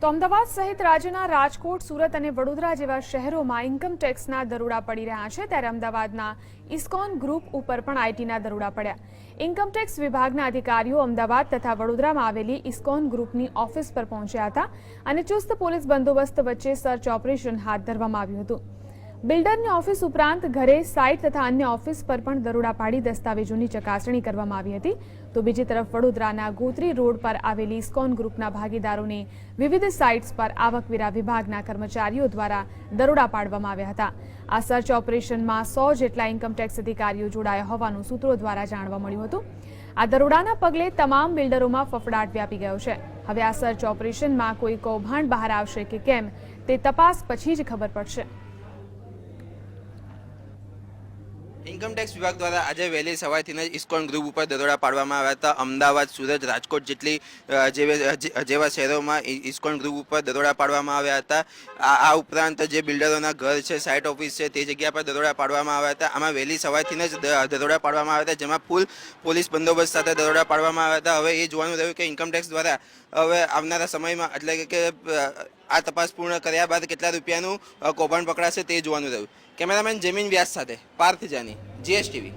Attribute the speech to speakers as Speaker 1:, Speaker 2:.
Speaker 1: તો અમદાવાદ સહિત રાજ્યના રાજકોટ, સુરત અને વડોદરા જેવા શહેરોમાં ઇન્કમટેક્સના દરોડા પડી રહ્યા છે ત્યારે અમદાવાદના ઇસ્કોન ગ્રુપ ઉપર પણ આઈટીના દરોડા પડ્યા. ઇન્કમટેક્સ વિભાગના અધિકારીઓ અમદાવાદ તથા વડોદરામાં આવેલી ઇસ્કોન ગ્રુપની ઓફિસ પર પહોંચ્યા હતા અને ચુસ્ત પોલીસ બંદોબસ્ત વચ્ચે સર્ચ ઓપરેશન હાથ ધરવામાં આવ્યું હતું. બિલ્ડરની ઓફિસ ઉપરાંત ઘરે સાઇટ તથા અન્ય ઓફિસ પર પણ દરોડા પાડી દસ્તાવેજોની ચકાસણી કરવામાં આવી હતી. તો બીજી તરફ વડોદરાના ગોત્રી રોડ પર આવેલી ઇસ્કોન ગ્રુપના ભાગીદારોની વિવિધ સાઇટ્સ પર આવકવેરા વિભાગના કર્મચારીઓ દ્વારા દરોડા પાડવામાં આવ્યા હતા. આ સર્ચ ઓપરેશનમાં સો જેટલા ઇન્કમટેક્સ અધિકારીઓ જોડાયા હોવાનું સૂત્રો દ્વારા જાણવા મળ્યું હતું. આ દરોડાના પગલે તમામ બિલ્ડરોમાં ફફડાટ વ્યાપી ગયો છે. હવે આ સર્ચ ઓપરેશનમાં કોઈ કૌભાંડ બહાર આવશે કે કેમ તે તપાસ પછી જ ખબર પડશે.
Speaker 2: ઇન્કમટેક્સ વિભાગ દ્વારા આજે વહેલી સવારથી જ ઇસ્કોન ગ્રુપ ઉપર દરોડા પાડવામાં આવ્યા હતા. અમદાવાદ, સુરત, રાજકોટ જેટલી જેવા શહેરોમાં ઇસ્કોન ગ્રુપ ઉપર દરોડા પાડવામાં આવ્યા હતા. આ ઉપરાંત જે બિલ્ડરોના ઘર છે, સાઇટ ઓફિસ છે, તે જગ્યા પર દરોડા પાડવામાં આવ્યા હતા. આમાં વહેલી સવારથી જ દરોડા પાડવામાં આવ્યા હતા, જેમાં ફૂલ પોલીસ બંદોબસ્ત સાથે દરોડા પાડવામાં આવ્યા હતા. હવે એ જોવાનું રહ્યું કે ઇન્કમટેક્સ દ્વારા હવે આવનારા સમયમાં એટલે કે- આ તપાસ પૂર્ણ કર્યા બાદ કેટલા રૂપિયાનું કૌભાંડ પકડાશે તે જોવાનું રહ્યું. કેમેરામેન જમીન વ્યાસ સાથે પાર્થ જાની જીએસટીવી.